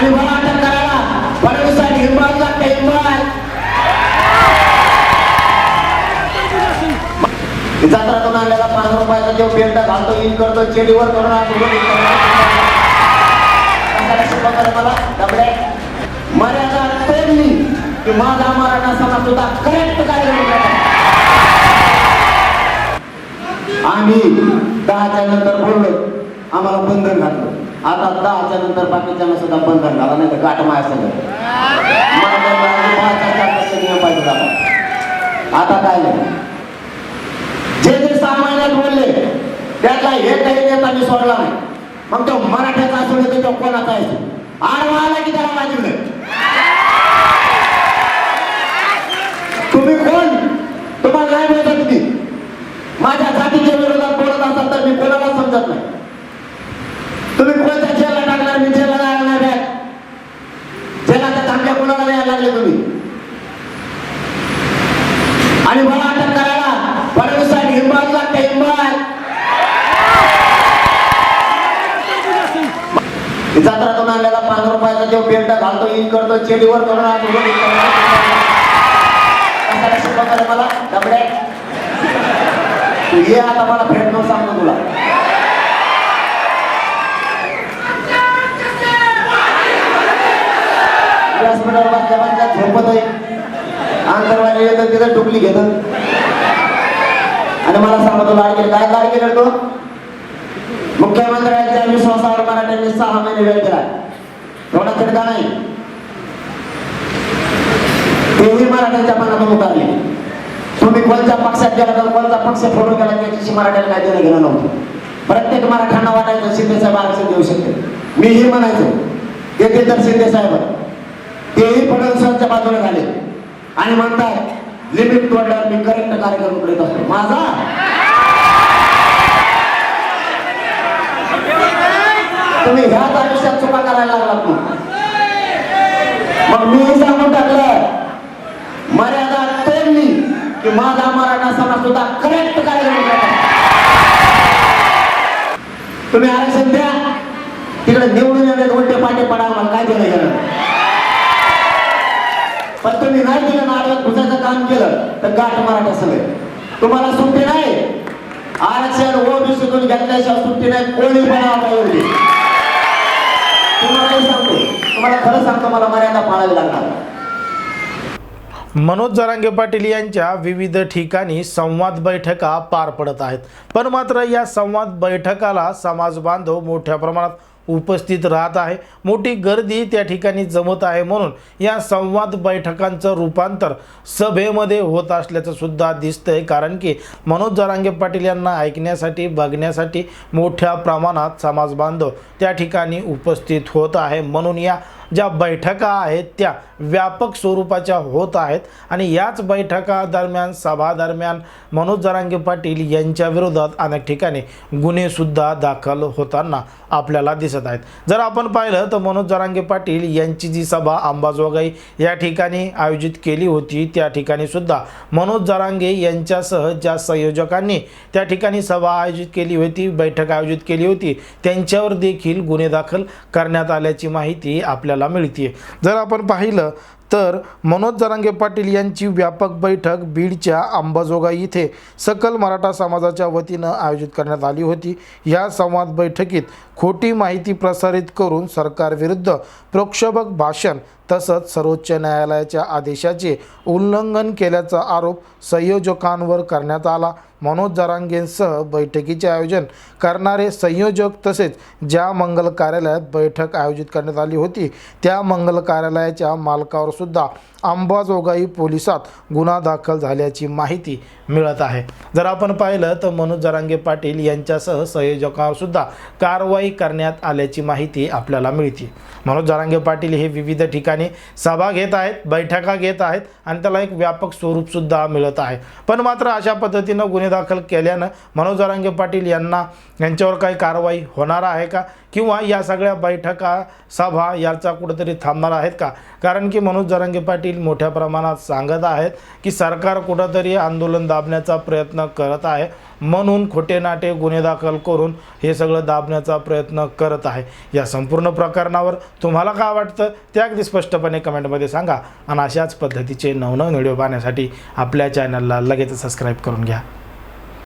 आणि मला अटक करायला फडणवीसांनी हिंमत लागते हिंमत जत्रातून आणलेला पाच रुपयाचा जो बेल्ट घालतो इन करतो चेडीवर करून हा मला डबडे मर्यादा तोडली की माझा मराठा समाज सुद्धा करेक्ट कार्यक्रम आम्ही दहाच्या नंतर बोललो आम्हाला बंधन घातलं. आता दहाच्या नंतर बाकीच्यांना सुद्धा बंद घाला नाही तर गाठ माया सगळं पाहिजे आता. आता काय नाही. जे जे सहा महिन्यात बोलले त्यातला एकही काही नेता मी सोडला नाही. मग तो मराठ्याचा असू दे तो कोणाचा असू आडवा आला की त्याला माझी तुम्ही कोण तुम्हाला नाही माहिती तुम्ही माझ्या जातीच्या विरोधात बोलत असाल तर मी कोणाला समजत नाही तुम्ही कोणत्या जेलला टाकणार मी जेलला जायला नाही बॅग जेलाच्या धमक्या कोणाला यायला लागले तुम्ही आणि मला अटक करायला फडणवीसांनी हिंबाज लागते हिंबाज जत्रातून आणलेला पाच रुपयाचा जो पेंट घालतो इन करतो चेडीवर करून आज मुलगा इन करतो. मला? डबड्या तू ये आता मला भेटणं सांगतो तुला. व्यासपीठावर बसल्या बसल्या झोपत येतात तिथं टुकली घेतात आणि मला सांगतो लाडके काय लाडके करतो मुख्यमंत्र्यांच्या विश्वासावर मराठ्यांनी सहा महिने वेळ दिला एवढा खडका नाही. तेही मराठ्यांच्या मनातून उतारले. तुम्ही कोणत्या पक्षात गेला तर कोणता पक्ष फोडून गेला त्याच्याशी मराठ्याला काय देणं घेणं नव्हतं. प्रत्येक मराठ्यांना वाटायचं शिंदेसाहेब आरक्षण देऊ शकते मीही म्हणायचो येथे तर शिंदेसाहेब तेही फडणवीसांच्या बाजूला झाले. आणि म्हणतात लिमिट तोडल्यावर मी करेक्ट कार्यक्रम करत असतो. माझा? तुम्ही ह्याच आयुष्यात चुका करायला लागलात मग. मी सांगून टाकलं मर्यादा तोडली की माझा मराठा समाज सुद्धा करेक्ट कार्यक्रम करतात तुम्ही आरक्षण द्या तिकडे निवडून येणे उलटे पाटे पडा मला काय दिलं गेलं पण तुम्ही नाही दिलं ना आडव्यात घुसायचं काम केलं तर गाठ मराठा सगळे. तुम्हाला सुट्टी नाही. आरक्षण ओबीसीतून घेतल्याशिवाय सुट्टी नाही. कोणी पण एवढी तुम्हाला सांगतो? तुम्हाला खरं सांगतो मला मर्यादा पाळावी लागणार. मनोज जरांगे पाटील यांच्या विविध ठिकाणी संवाद बैठका पार पडत आहेत. पण मात्र या संवाद बैठकाला समाज बांधव मोठ्या प्रमाणात उपस्थित राहत आहे. मोठी गर्दी त्या ठिकाणी जमत आहे म्हणून या संवाद बैठकांचं रूपांतर सभेमध्ये होत असल्याचं सुद्धा दिसतंय. कारण की मनोज जरांगे पाटील यांना ऐकण्यासाठी बघण्यासाठी मोठ्या प्रमाणात समाज बांधव त्या ठिकाणी उपस्थित होत आहे. म्हणून या ज्या बैठका आहेत त्या व्यापक स्वरूपाच्या होत आहेत आणि याच बैठका दरम्यान सभा दरम्यान मनोज जरांगे पाटील यांच्या विरोधात अनेक ठिकाणी गुन्हेसुद्धा दाखल होताना आपल्याला दिसत आहेत. जर आपण पाहिलं तर मनोज जरांगे पाटील यांची जी सभा अंबाजोगाई या ठिकाणी आयोजित केली होती त्या ठिकाणी सुद्धा मनोज जरांगे यांच्यासह ज्या संयोजकांनी त्या ठिकाणी सभा आयोजित केली होती बैठक आयोजित केली होती त्यांच्यावर देखील गुन्हे दाखल करण्यात आल्याची माहिती आपल्याला मिळते जर आपण पाहिलं तर मनोज जरांगे पाटील यांची व्यापक बैठक बीडच्या अंबाजोगाई इथे सकल मराठा समाजाच्या वतीनं आयोजित करण्यात आली होती. या संवाद बैठकीत खोटी माहिती प्रसारित करून सरकारविरुद्ध प्रक्षोभक भाषण तसंच सर्वोच्च न्यायालयाच्या आदेशाचे उल्लंघन केल्याचा आरोप संयोजकांवर करण्यात आला. मनोज जरांगेंसह बैठकीचे आयोजन करणारे संयोजक तसेच ज्या मंगल कार्यालयात बैठक आयोजित करण्यात आली होती त्या मंगल कार्यालयाच्या मालकावर सुद्धा अंबाजोगाई पोलिसात गुन्हा दाखल झाल्याची माहिती मिळत आहे. जर आपण पाहिलं तर मनोज जरांगे पाटील यांच्यासह संयोजकावर सुद्धा कारवाई करण्यात आल्याची माहिती आपल्याला मिळते. मनोज जरांगे पाटील हे विविध ठिकाणी सभा घेत आहेत बैठका घेत आहेत आणि त्याला एक व्यापक स्वरूपसुद्धा मिळत आहे. पण मात्र अशा पद्धतीनं गुन्हे दाखल केल्यानं मनोज जरांगे पाटील यांना यांच्यावर काही कारवाई होणार आहे का? किंवा या सगळ्या बैठका सभा याचा कुठंतरी थांबणार आहेत का? कारण की मनोज जरांगे पाटील मोठ्या प्रमाणात सांगत आहेत की सरकार कुठंतरी आंदोलन दाबण्याचा प्रयत्न करत आहे. म्हणून खोटे नाटे गुन्हे दाखल करून हे सगळं दाबण्याचा प्रयत्न करत आहे. या संपूर्ण प्रकरणावर तुम्हाला काय वाटतं? ते अगदी स्पष्टपणे कमेंटमध्ये सांगा. आणि अशाच पद्धतीचे नवनवीन व्हिडिओ पाहण्यासाठी आपल्या चॅनलला लगेच सबस्क्राईब करून घ्या.